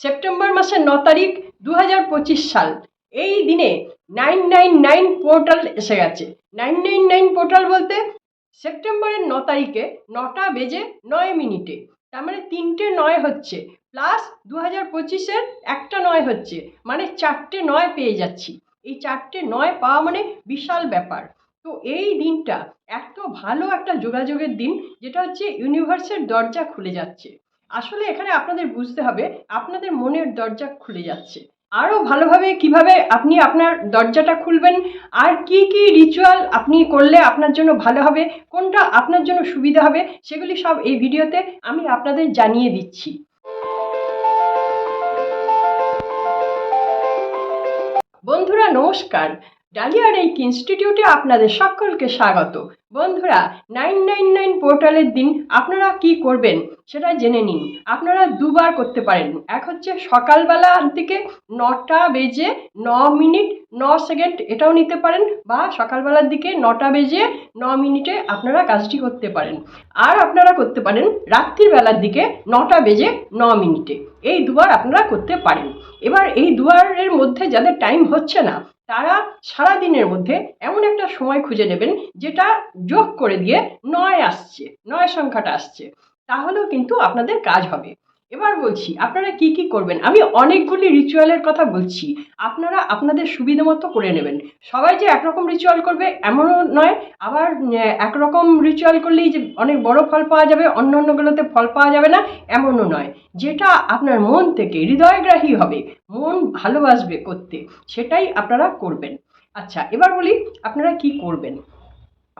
September মাসের ন তারিখ দু হাজার পঁচিশ সাল। এই দিনে নাইন নাইন নাইন পোর্টাল এসে গেছে। নাইন নাইন নাইন পোর্টাল বলতে সেপ্টেম্বরের ন তারিখে নটা বেজে নয় মিনিটে। তার মানে তিনটে নয় হচ্ছে। প্লাস দু হাজার পঁচিশের একটা নয় হচ্ছে। মানে চারটে নয় পেয়ে যাচ্ছি। এই চারটে নয় পাওয়া মানে বিশাল ব্যাপার। তো এই দিনটা এত ভালো একটা যোগাযোগের দিন, যেটা হচ্ছে ইউনিভার্সের দরজা খুলে যাচ্ছে। আসলে এখানে আপনাদের বুঝতে হবে, আপনাদের মনের দরজা খুলে যাচ্ছে। আরও ভালোভাবে কীভাবে আপনি আপনার দরজাটা খুলবেন, আর কি কি রিচুয়াল আপনি করলে আপনার জন্য ভালো হবে, কোনটা আপনার জন্য সুবিধা হবে, সেগুলি সব এই ভিডিওতে আমি আপনাদের জানিয়ে দিচ্ছি। বন্ধুরা, নমস্কার। ডালিয়া রেক ইনস্টিটিউটে আপনাদের সকলকে স্বাগত। বন্ধুরা, নাইন নাইন নাইন পোর্টালের দিন আপনারা কি করবেন সেটা জেনে নিন। আপনারা দুবার করতে পারেন। এক হচ্ছে সকালবেলার দিকে নটা বেজে ন মিনিট ন সেকেন্ড এটাও নিতে পারেন বা সকালবেলার দিকে নটা বেজে ন মিনিটে আপনারা কাজটি করতে পারেন। আর আপনারা করতে পারেন রাত্রির বেলার দিকে নটা বেজে ন মিনিটে। এই দুবার আপনারা করতে পারেন। এবার এই দুবারের মধ্যে যাদের টাইম হচ্ছে না তারা সারা দিনের মধ্যে এমন একটা সময় খুঁজে নেবেন যেটা যোগ করে দিয়ে নয় আসছে, নয় সংখ্যাটা আসছে। তাহলেও কিন্তু আপনাদের কাজ হবে। এবার বলছি, আপনারা কি কি করবেন? আমি অনেকগুলি রিচুয়ালের কথা বলছি। আপনারা আপনাদের সুবিধা মতো করে নেবেন। সবাই যে একরকম রিচুয়াল করবে, এমনও নয়। আবার একরকম রিচুয়াল করলেই যে অনেক বড় ফল পাওয়া যাবে অন্য অন্যগুলোতে ফল পাওয়া যাবে না, এমনও নয়। যেটা আপনার মন থেকে হৃদয়গ্রাহী হবে, মন ভালোবাসবে করতে, সেটাই আপনারা করবেন। আচ্ছা এবার বলি, আপনারা কি করবেন?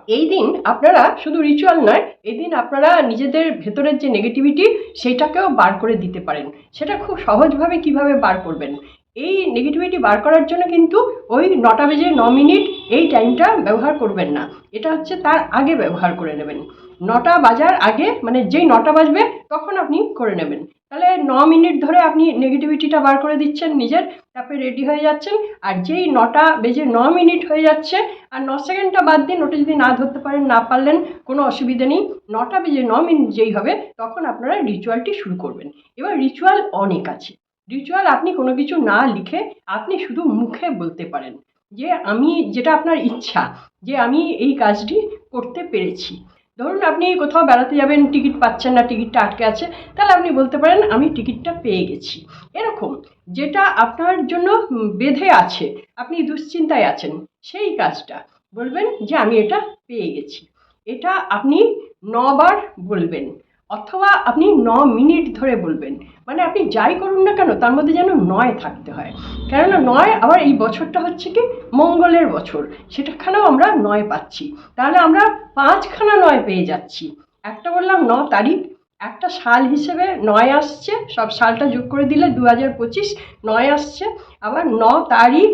এই দিন আপনারা শুধু রিচুয়াল নয়, এই দিন আপনারা নিজেদের ভেতরের যে নেগেটিভিটি সেইটাকেও বার করে দিতে পারেন। সেটা খুব সহজভাবে কীভাবে বার করবেন? এই নেগেটিভিটি বার করার জন্য কিন্তু ওই নটা বেজে ন মিনিট এই টাইমটা ব্যবহার করবেন না। এটা হচ্ছে তার আগে ব্যবহার করে নেবেন। নটা বাজার আগে মানে যেই নটা বাজবে, তখন আপনি করে নেবেন। তাহলে ন মিনিট ধরে আপনি নেগেটিভিটিটা বার করে দিচ্ছেন নিজের, তারপরে রেডি হয়ে যাচ্ছেন, আর যেই নটা বেজে ন মিনিট হয়ে যাচ্ছে, আর ন সেকেন্ডটা বাদ দিন ওটা যদি না ধরতে পারেন, না পারলেন, কোনো অসুবিধা নেই, নটা বেজে ন মিনিট যেই হবে, তখন আপনারা রিচুয়ালটি শুরু করবেন। এবার রিচুয়াল অনেক আছে। রিচুয়াল আপনি কোনো কিছু না লিখে, আপনি শুধু মুখে বলতে পারেন যে, আমি যেটা আপনার ইচ্ছা, যে আমি এই কাজটি করতে পেরেছি। ধরুন আপনি কোথাও বেড়াতে যাবেন, টিকিট পাচ্ছেন না, টিকিটটা আটকে আছে, তাহলে আপনি বলতে পারেন, আমি টিকিটটা পেয়ে গেছি। এরকম যেটা আপনার জন্য বেঁধে আছে, আপনি দুশ্চিন্তায় আছেন, সেই কাজটা বলবেন যে, আমি এটা পেয়ে গেছি। এটা আপনি নবার বলবেন। অথবা আপনি ন মিনিট ধরে বলবেন। মানে আপনি যাই করুন না কেন, তার মধ্যে যেন নয় থাকতে হয়। কেননা নয় আবার এই বছরটা হচ্ছে কি, মঙ্গলের বছর। সেটাখানেও আমরা নয় পাচ্ছি। তাহলে আমরা পাঁচখানা নয় পেয়ে যাচ্ছি। একটা বললাম ন তারিখ, একটা সাল হিসেবে নয় আসছে, সব সালটা যোগ করে দিলে দু হাজার পঁচিশ, নয় আসছে। আবার ন তারিখ,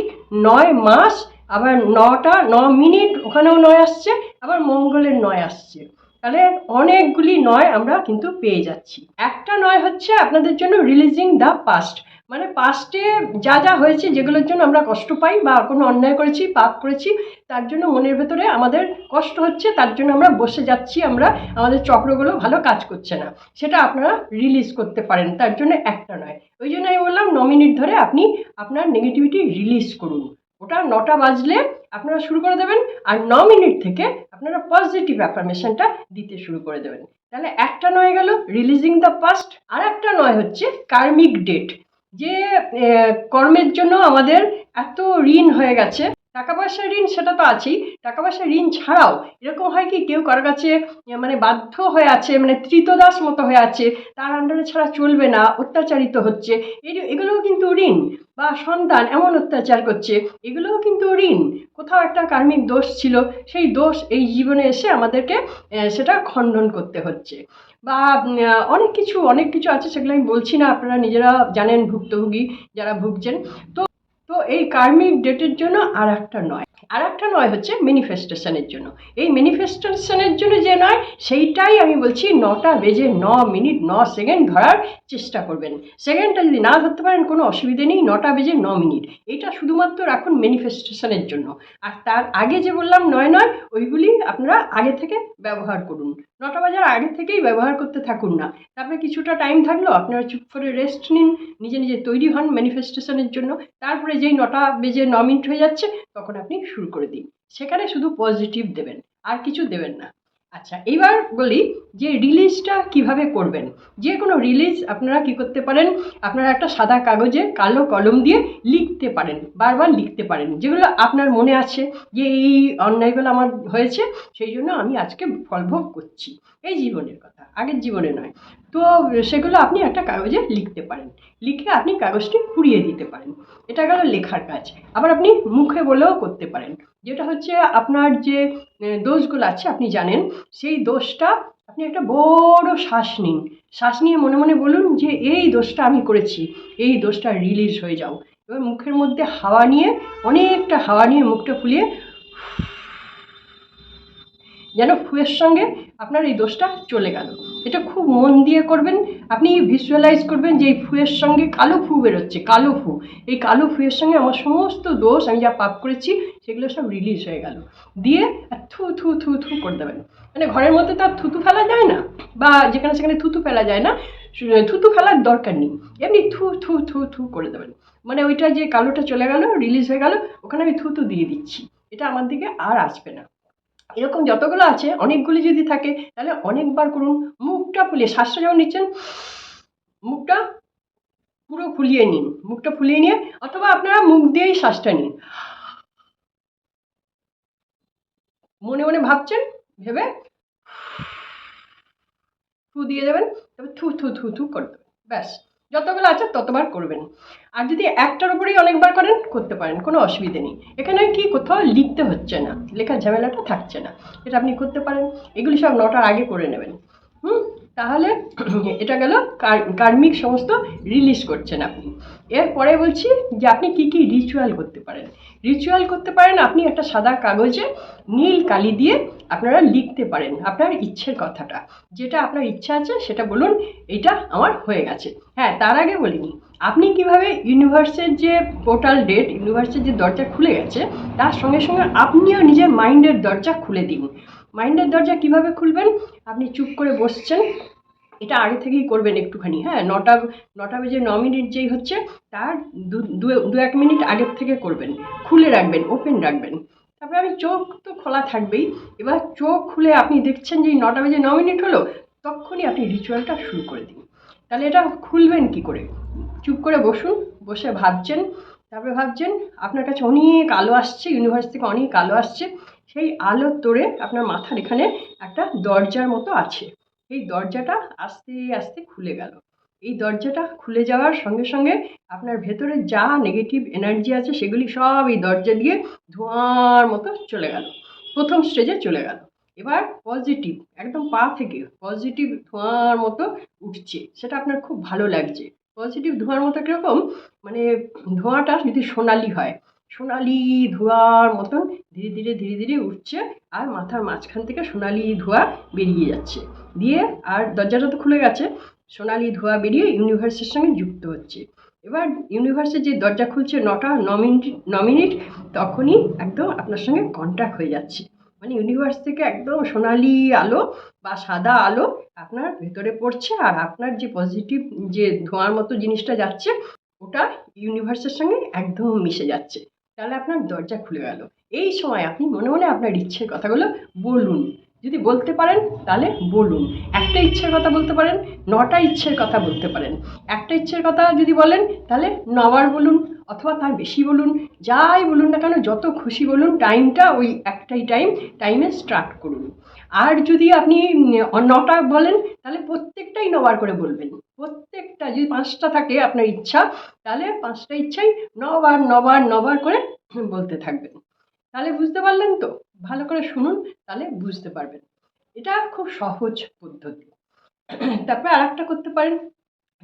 নয় মাস, আবার নটা, ন মিনিট, ওখানেও নয় আসছে, আবার মঙ্গলের নয় আসছে। তাহলে অনেকগুলি নয় আমরা কিন্তু পেয়ে যাচ্ছি। একটা নয় হচ্ছে আপনাদের জন্য রিলিজিং দ্য পাস্ট মানে পাস্টে যা যা হয়েছে যেগুলোর জন্য আমরা কষ্ট পাই বা কোনো অন্যায় করেছি, পাপ করেছি, তার জন্য মনের ভেতরে আমাদের কষ্ট হচ্ছে, তার জন্য আমরা বসে যাচ্ছি, আমরা আমাদের চক্রগুলো ভালো কাজ করছে না। সেটা আপনারা রিলিজ করতে পারেন, তার জন্য একটা নয়। ওই জন্য আমি বললাম, ন মিনিট ধরে আপনি আপনার নেগেটিভিটি রিলিজ করুন। ওটা নটা বাজলে আপনারা শুরু করে দেবেন আর ন মিনিট থেকে আপনারা পজিটিভ অ্যাফার্মেশনটা দিতে শুরু করে দেবেন। তাহলে একটা নয় গেল রিলিজিং দ্য পাস্ট আর একটা নয় হচ্ছে কার্মিক ডেট যে কর্মের জন্য আমাদের এত ঋণ হয়ে গেছে টাকা পয়সার ঋণ সেটা তো আছেই। টাকা পয়সার ঋণ ছাড়াও এরকম হয় কি, কেউ কারোর কাছে মানে বাধ্য হয়ে আছে মানে তৃতদাস মতো হয়ে আছে, তার আন্ডারে ছাড়া চলবে না, অত্যাচারিত হচ্ছে। এই- এগুলোও কিন্তু ঋণ। বা সন্তান এমন অত্যাচার করছে, এগুলোও কিন্তু ঋণ। কোথাও একটা কার্মিক দোষ ছিল, সেই দোষ এই জীবনে এসে আমাদেরকে সেটা খণ্ডন করতে হচ্ছে। বা অনেক কিছু অনেক কিছু আছে, সেগুলো আমি বলছি না, আপনারা নিজেরা জানেন ভুক্তভোগী যারা ভুগছেন। তো এই কার্মিক ডেটের জন্য আর একটা নয়। আর একটা নয় হচ্ছে ম্যানিফেস্টেশনের জন্য। এই ম্যানিফেস্টেশনের জন্য যে নয়, সেইটাই আমি বলছি নটা বেজে ন মিনিট, ন সেকেন্ড ধরার চেষ্টা করবেন। সেকেন্ডটা যদি না ধরতে পারেন, কোনো অসুবিধে নেই, নটা বেজে ন মিনিট। এটা শুধুমাত্র রাখুন ম্যানিফেস্টেশনের জন্য। আর তার আগে যে বললাম নয় নয়, ওইগুলি আপনারা আগে থেকে ব্যবহার করুন। নটা বাজার আগে থেকেই ব্যবহার করতে থাকুন না। তারপরে কিছুটা টাইম থাকল, আপনারা চুপ করে রেস্ট নিন, নিজে নিজে তৈরি হন ম্যানিফেস্টেশনের জন্য। তারপরে যেই নটা বেজে ন মিনিট হয়ে যাচ্ছে, তখন আপনি শুরু করে দিন। সেখানে শুধু পজিটিভ দেবেন, আর কিছু দেবেন না। আচ্ছা এবার বলি যে রিলিজটা কীভাবে করবেন? যে কোনো রিলিজ আপনারা কি করতে পারেন? আপনারা একটা সাদা কাগজে কালো কলম দিয়ে লিখতে পারেন, বারবার লিখতে পারেন। যেগুলো আপনার মনে আছে যে এই অন্যায়গুলো আমার হয়েছে, সেই জন্য আমি আজকে ফলভোগ করছি। এই জীবনের কথা, আগের জীবনে নয়। তো সেগুলো আপনি একটা কাগজে লিখতে পারেন। লিখে আপনি কাগজটি পুড়িয়ে দিতে পারেন। এটা গেল লেখার কাজ। আবার আপনি মুখে বলেও করতে পারেন। যেটা হচ্ছে আপনার যে দোষগুলো আছে, আপনি জানেন, সেই দোষটা আপনি একটা বড় শ্বাস নিন। শ্বাস নিয়ে মনে মনে বলুন যে, এই দোষটা আমি করেছি। এই দোষটা রিলিজ হয়ে যাও। এবার মুখের মধ্যে হাওয়া নিয়ে, অনেকটা হাওয়া নিয়ে মুখটা ফুলিয়ে যেন ফুয়ের সঙ্গে আপনার এই দোষটা চলে গেল। এটা খুব মন দিয়ে করবেন। আপনি ভিজুয়ালাইজ করবেন যে এই ফুয়ের সঙ্গে কালো ফু বেরোচ্ছে, কালো ফু। এই কালো ফুয়ের সঙ্গে আমার সমস্ত দোষ, আমি যা পাপ করেছি, সেগুলো সব রিলিজ হয়ে গেল। দিয়ে আর থু থু থু থু করে দেবেন। মানে ঘরের মধ্যে তো আর থুতু ফেলা যায় না, বা যেখানে সেখানে থুতু ফেলা যায় না থুতু ফেলার দরকার নেই। এমনি থু থু থু থু করে দেবেন। মানে ওইটা যে কালোটা চলে গেল রিলিজ হয়ে গেল, ওখানে আমি থুতু দিয়ে দিচ্ছি। এটা আমার দিকে আর আসবে না। এরকম যতগুলো আছে, অনেকগুলি যদি থাকে, তাহলে অনেকবার করুন। মুখটা ফুলিয়ে, শ্বাসটা যখন নিচ্ছেন, মুখটা পুরো ফুলিয়ে নিন। মুখটা ফুলিয়ে নিয়ে, অথবা আপনারা মুখ দিয়েই শ্বাসটা নিন। মনে মনে ভাবছেন, ভেবে থু দিয়ে দেবেন তবে থু থু থু থু করে দেবেন। ব্যাস। যতগুলো আছে ততবার করবেন। আর যদি একটার উপরেই অনেকবার করেন, করতে পারেন, কোনো অসুবিধে নেই। এখানে কি কোথাও লিখতে হচ্ছে না, লেখার ঝামেলাটা থাকছে না। এটা আপনি করতে পারেন। এগুলি সব নটার আগে করে নেবেন। হুম? তাহলে এটা গেল কার- কার্মিক সমস্ত রিলিজ করছেন আপনি এরপরে বলছি যে আপনি কি কি রিচুয়াল করতে পারেন। রিচুয়াল করতে পারেন আপনি একটা সাদা কাগজে নীল কালি দিয়ে আপনারা লিখতে পারেন আপনার ইচ্ছের কথাটা। যেটা আপনার ইচ্ছা আছে সেটা বলুন, এটা আমার হয়ে গেছে। হ্যাঁ তার আগে বলিনি। আপনি কীভাবে ইউনিভার্সের যে পোর্টাল ডেট ইউনিভার্সের যে দরজা খুলে গেছে, তার সঙ্গে সঙ্গে আপনিও নিজের মাইন্ডের দরজা খুলে দিন। মাইন্ডের দরজা কীভাবে খুলবেন? আপনি চুপ করে বসছেন। এটা আগে থেকেই করবেন একটুখানি হ্যাঁ? নটা নটা বেজে ন মিনিট যেই হচ্ছে, তার দু এক মিনিট আগের থেকে করবেন। খুলে রাখবেন, ওপেন রাখবেন। তারপরে আমি চোখ তো খোলা থাকবেই। এবার চোখ খুলে আপনি দেখছেন যে নটা বেজে ন মিনিট হলো, তখনই আপনি রিচুয়ালটা শুরু করে দিন। তাহলে এটা খুলবেন কি করে? চুপ করে বসুন, বসে ভাবছেন। তারপরে ভাবছেন, আপনার কাছে অনেক আলো আসছে ইউনিভার্স থেকে অনেক আলো আসছে। সেই আলোর তোড়ে আপনার মাথার এখানে একটা দরজার মতো আছে। এই দরজাটা আস্তে আস্তে খুলে গেল। এই দরজাটা খুলে যাওয়ার সঙ্গে সঙ্গে আপনার ভেতরে যা নেগেটিভ এনার্জি আছে সেগুলি সব এই দরজা দিয়ে ধোঁয়ার মতো চলে গেল। প্রথম স্টেজে চলে গেল। এবার পজিটিভ একদম পা থেকে পজিটিভ ধোঁয়ার মতো উঠছে। সেটা আপনার খুব ভালো লাগছে। পজিটিভ ধোঁয়ার মতো কীরকম? মানে ধোঁয়াটা যদি সোনালি হয় সোনালি ধোঁয়ার মতন ধীরে ধীরে ধীরে ধীরে উঠছে আর মাথার মাঝখান থেকে সোনালি ধোঁয়া বেরিয়ে যাচ্ছে। দিয়ে আর দরজাটা তো খুলে গেছে, সোনালি ধোঁয়া বেরিয়ে ইউনিভার্সের সঙ্গে যুক্ত হচ্ছে। এবার ইউনিভার্সের যে দরজা খুলছে নটা ন মিনিট ন মিনিট, তখনই একদম আপনার সঙ্গে কন্ট্যাক্ট হয়ে যাচ্ছে। মানে ইউনিভার্স থেকে একদম সোনালি আলো বা সাদা আলো আপনার ভেতরে পড়ছে আর আপনার যে পজিটিভ যে ধোঁয়ার মতো জিনিসটা যাচ্ছে, ওটা ইউনিভার্সের সঙ্গে একদম মিশে যাচ্ছে। তাহলে আপনার দরজা খুলে গেল। এই সময় আপনি মনে মনে আপনার ইচ্ছের কথাগুলো বলুন। যদি বলতে পারেন, তাহলে বলুন। একটা ইচ্ছের কথা বলতে পারেন, নটা ইচ্ছের কথা বলতে পারেন। একটা ইচ্ছের কথা যদি বলেন, তাহলে নবার বলুন অথবা তার বেশি বলুন। যাই বলুন না কেন, যত খুশি বলুন, টাইমটা ওই একটাই টাইম, টাইমে স্টার্ট করুন। আর যদি আপনি নটা বলেন, তাহলে প্রত্যেকটাই নবার করে বলবেন। প্রত্যেকটা যদি পাঁচটা থাকে আপনার ইচ্ছা, তাহলে পাঁচটা ইচ্ছাই নবার নবার নবার করে বলতে থাকবেন। তাহলে বুঝতে পারলেন তো? ভালো করে শুনুন, তাহলে বুঝতে পারবেন। এটা খুব সহজ পদ্ধতি। তারপরে আর একটা করতে পারেন।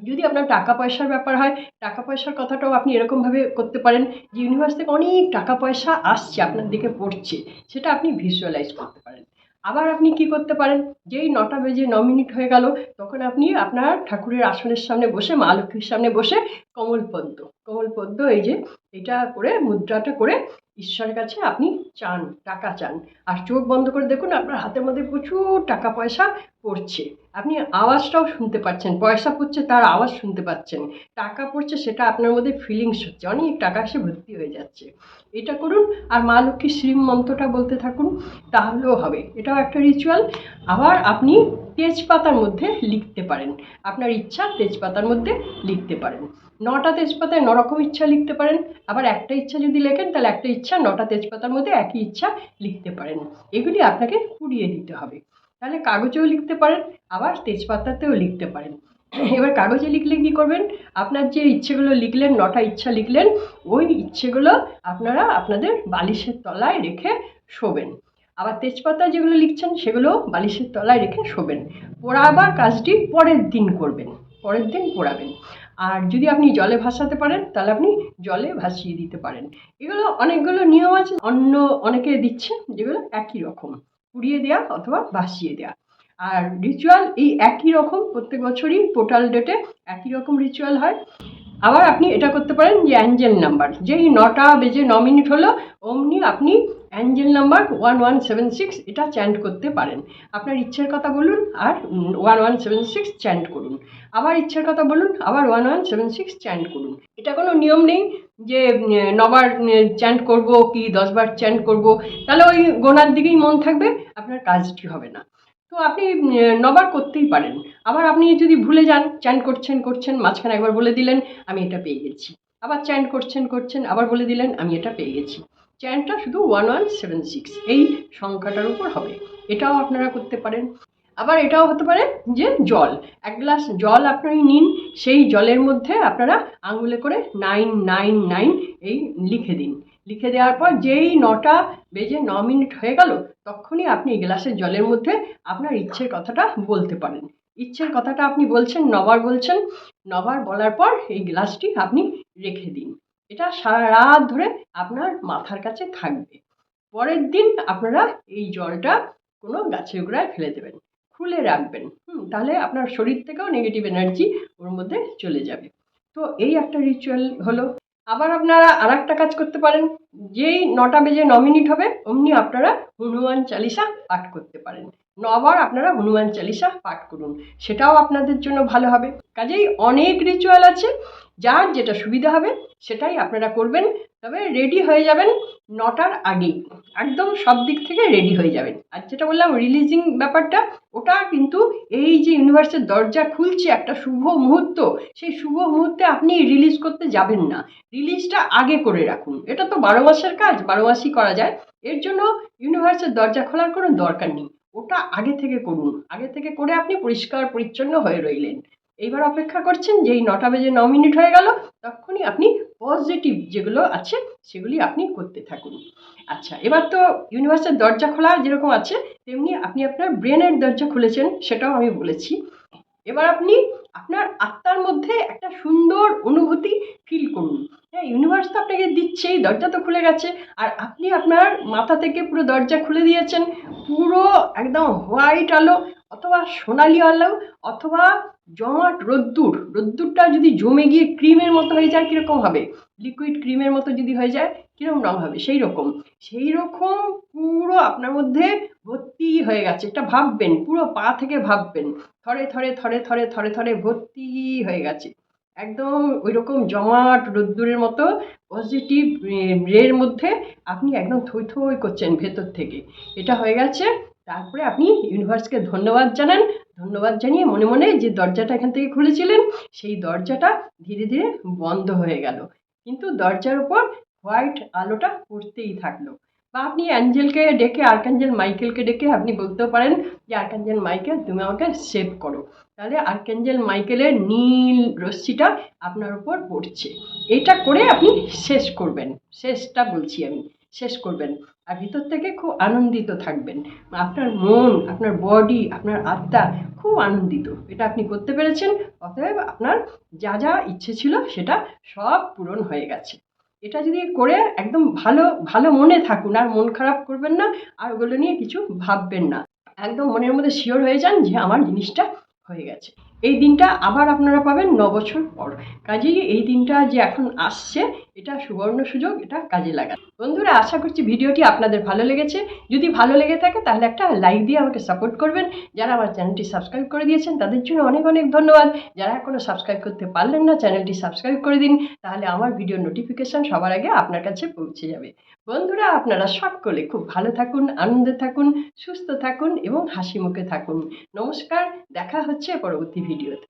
যদি আপনার টাকা পয়সার ব্যাপার হয়, টাকা পয়সার কথাটাও আপনি এরকমভাবে করতে পারেন যে, ইউনিভার্স থেকে অনেক টাকা পয়সা আসছে, আপনার দিকে পড়ছে। সেটা আপনি ভিজুয়ালাইজ করতে পারেন। আবার আপনি কি করতে পারেন? যেই নটা বেজে ন মিনিট হয়ে গেল, তখন আপনি আপনার ঠাকুরের আসনের সামনে বসে, মা লক্ষ্মীর সামনে বসে কমল পদ্ম। কমল পদ্ম এই যে, এটা করে, মুদ্রাটা করে ঈশ্বরের কাছে আপনি চান, টাকা চান। আর চোখ বন্ধ করে দেখুন, আপনার হাতের মধ্যে প্রচুর টাকা পয়সা পড়ছে। আপনি আওয়াজটাও শুনতে পাচ্ছেন, পয়সা পড়ছে তার আওয়াজ শুনতে পাচ্ছেন। টাকা পড়ছে সেটা আপনার মধ্যে ফিলিংস হচ্ছে, অনেক টাকা সে ভর্তি হয়ে যাচ্ছে। এটা করুন, আর মা লক্ষ্মীর শ্রীম মন্ত্রটা বলতে থাকুন, তাহলেও হবে। এটাও একটা রিচুয়াল আবার আপনি তেজপাতার মধ্যে লিখতে পারেন। আপনার ইচ্ছা তেজপাতার মধ্যে লিখতে পারেন। নটা তেজপাতায় নরকম ইচ্ছা লিখতে পারেন। আবার একটা ইচ্ছা যদি লেখেন, তাহলে একটা ইচ্ছা নটা তেজপাতার মধ্যে একই ইচ্ছা লিখতে পারেন। এগুলি আপনাকে কুড়িয়ে দিতে হবে। তাহলে কাগজেও লিখতে পারেন, আবার তেজপাতাতেও লিখতে পারেন। এবার কাগজে লিখলে কী করবেন? আপনার যে ইচ্ছেগুলো লিখলেন, নটা ইচ্ছা লিখলেন, ওই ইচ্ছেগুলো আপনারা আপনাদের বালিশের তলায় রেখে শোবেন। আবার তেজপাতা যেগুলো লিখছেন, সেগুলো বালিশের তলায় রেখে শোবেন। পোড়াবার কাজটি পরের দিন করবেন, পরের দিন পোড়াবেন। আর যদি আপনি জলে ভাসাতে পারেন, তাহলে আপনি জলে ভাসিয়ে দিতে পারেন। এগুলো অনেকগুলো নিয়ম আছে, অন্য অনেকে দিচ্ছে যেগুলো একই রকম। পুড়িয়ে দেওয়া অথবা ভাসিয়ে দেওয়া আর রিচুয়াল এই একই রকম, প্রত্যেক বছরই টোটাল ডেটে একই রকম রিচুয়াল হয়। আবার আপনি এটা করতে পারেন যে অ্যাঞ্জেল নাম্বার যেই নটা বেজে ন মিনিট হলো, অমনি আপনি angel number one one seven six এটা চ্যান্ট করতে পারেন। আপনার ইচ্ছের কথা বলুন আর one one seven six chant করুন। আবার ইচ্ছের কথা বলুন, আবার one one seven six chant করুন। এটা কোনো নিয়ম নেই যে নবার চ্যান্ট করব কি, দশবার চ্যান্ট করব। তাহলে ওই গোনার দিকেই মন থাকবে, আপনার কাজটি হবে না। তো আপনি নবার করতেই পারেন। আবার আপনি যদি ভুলে যান চ্যান্ট করছেন করছেন, মাঝখানে একবার বলে দিলেন, আমি এটা পেয়ে গেছি। আবার চ্যান্ট করছেন করছেন, আবার বলে দিলেন, আমি এটা পেয়ে গেছি। চ্যান্টটা শুধু ওয়ান ওয়ান সেভেন সিক্স এই সংখ্যাটার উপর হবে। এটাও আপনারা করতে পারেন। আবার এটাও হতে পারে যে জল, এক গ্লাস জল আপনি নিন, সেই জলের মধ্যে আপনারা আঙুলে করে নাইন নাইন নাইন এই লিখে দিন। লিখে দেওয়ার পর যেই নটা বেজে ন মিনিট হয়ে গেল, তখনই আপনি এই গ্লাসের জলের মধ্যে আপনার ইচ্ছের কথাটা বলতে পারেন। ইচ্ছের কথাটা আপনি বলছেন, নবার বলছেন, নবার বলার পর এই গ্লাসটি আপনি রেখে দিন। এটা সারা রাত ধরে আপনার মাথার কাছে থাকবে। পরের দিন আপনারা এই জলটা কোনো গাছের গোড়ায় ফেলে দেবেন, খুলে রাখবেন। হুম, তাহলে আপনার শরীর থেকেও নেগেটিভ এনার্জি ওর মধ্যে চলে যাবে। তো এই একটা রিচুয়াল হলো। আবার আপনারা আর একটা কাজ করতে পারেন। যেই নটা বেজে ন মিনিট হবে, অমনি আপনারা হনুমান চালিসা পাঠ করতে পারেন। নবার আপনারা হনুমান চালিসা পাঠ করুন। সেটাও আপনাদের জন্য ভালো হবে। কাজেই অনেক রিচুয়াল আছে। যার যেটা সুবিধা হবে সেটাই আপনারা করবেন। তবে রেডি হয়ে যাবেন নটার আগেই একদম সব দিক থেকে রেডি হয়ে যাবেন। আর যেটা বললাম রিলিজিং ব্যাপারটা, ওটা কিন্তু এই যে ইউনিভার্সের দরজা খুলছে একটা শুভ মুহূর্ত, সেই শুভ মুহূর্তে আপনি রিলিজ করতে যাবেন না। রিলিজটা আগে করে রাখুন। এটা তো বারো মাসের কাজ, বারো মাসই করা যায়। এর জন্য ইউনিভার্সের দরজা খোলার কোনো দরকার নেই। ওটা আগে থেকে করুন। আগে থেকে করে আপনি পরিষ্কার, পরিচ্ছন্ন হয়ে রইলেন। এইবার অপেক্ষা করছেন যেই নটা বেজে ন মিনিট হয়ে গেল, তখনই আপনি পজিটিভ যেগুলো আছে সেগুলি আপনি করতে থাকুন। আচ্ছা এবার তো ইউনিভার্সের দরজা খোলা যেরকম আছে, তেমনি আপনি আপনার ব্রেনের দরজা খুলেছেন, সেটাও আমি বলেছি। এবার আপনি আপনার আত্মার মধ্যে একটা সুন্দর অনুভূতি ফিল করুন। হ্যাঁ ইউনিভার্স তো আপনাকে দিচ্ছেই, দরজা তো খুলে গেছে, আর আপনি আপনার মাথা থেকে পুরো দরজা খুলে দিয়েছেন, পুরো একদম হোয়াইট আলো, অথবা সোনালি আলো, অথবা জমাট রোদ্দুর, রোদ্দুরটা যদি জমে গিয়ে ক্রিমের মতো হয়ে যায়, কীরকম হবে? লিকুইড ক্রিমের মতো যদি হয়ে যায়, কীরকম রঙ হবে? সেই রকম সেই রকম পুরো আপনার মধ্যে ভর্তি হয়ে গেছে। এটা ভাববেন, পুরো পা থেকে ভাববেন। থরে থরে থরে থরে থরে থরে ভর্তি হয়ে গেছে। একদম ওই রকম জমাট, রোদ্দুরের মতো পজিটিভ রের মধ্যে আপনি একদম থই থই করছেন ভেতর থেকে। এটা হয়ে গেছে। তারপরে আপনি ইউনিভার্সকে ধন্যবাদ জানান। ধন্যবাদ জানিয়ে মনে মনে যে দরজাটা এখান থেকে খুলেছিলেন, সেই দরজাটা ধীরে ধীরে বন্ধ হয়ে গেল। কিন্তু দরজার উপর হোয়াইট আলোটা পড়তেই থাকল। বা আপনি অ্যাঞ্জেলকে ডেকে, আর্কাঞ্জেল মাইকেলকে ডেকে আপনি বলতেও পারেন যে, আর্কাঞ্জেল মাইকেল, তুমি আমাকে সেভ করো। তাহলে আর্কাঞ্জেল মাইকেলের নীল রশ্মিটা আপনার উপর পড়ছে। এটা করে আপনি শেষ করবেন। শেষটা বলছি আমি। শেষ করবেন আর ভিতর থেকে খুব আনন্দিত থাকবেন। আপনার মন, আপনার বডি আপনার আত্মা খুব আনন্দিত। এটা আপনি করতে পেরেছেন, অতএব আপনার যা যা ইচ্ছে ছিল সেটা সব পূরণ হয়ে গেছে। এটা যদি করে একদম ভালো ভালো মনে থাকুন, আর মন খারাপ করবেন না, আর ওগুলো নিয়ে কিছু ভাববেন না। একদম মনের মধ্যে শিওর হয়ে যান যে আমার জিনিসটা হয়ে গেছে। এই দিনটা আবার আপনারা পাবেন ন বছর পর। কাজেই এই দিনটা যে এখন আসছে এটা সুবর্ণ সুযোগ, এটা কাজে লাগান বন্ধুরা, আশা করছি ভিডিওটি আপনাদের ভালো লেগেছে। যদি ভালো লেগে থাকে, তাহলে একটা লাইক দিয়ে আমাকে সাপোর্ট করবেন। যারা আমার চ্যানেলটি সাবস্ক্রাইব করে দিয়েছেন, তাদের জন্য অনেক অনেক ধন্যবাদ। যারা এখনও সাবস্ক্রাইব করতে পারলেন না, চ্যানেলটি সাবস্ক্রাইব করে দিন। তাহলে আমার ভিডিও নোটিফিকেশান সবার আগে আপনার কাছে পৌঁছে যাবে। বন্ধুরা, আপনারা সকলে খুব ভালো থাকুন, আনন্দে থাকুন, সুস্থ থাকুন এবং হাসি মুখে থাকুন। নমস্কার, দেখা হচ্ছে পরবর্তী ভিডিওতে।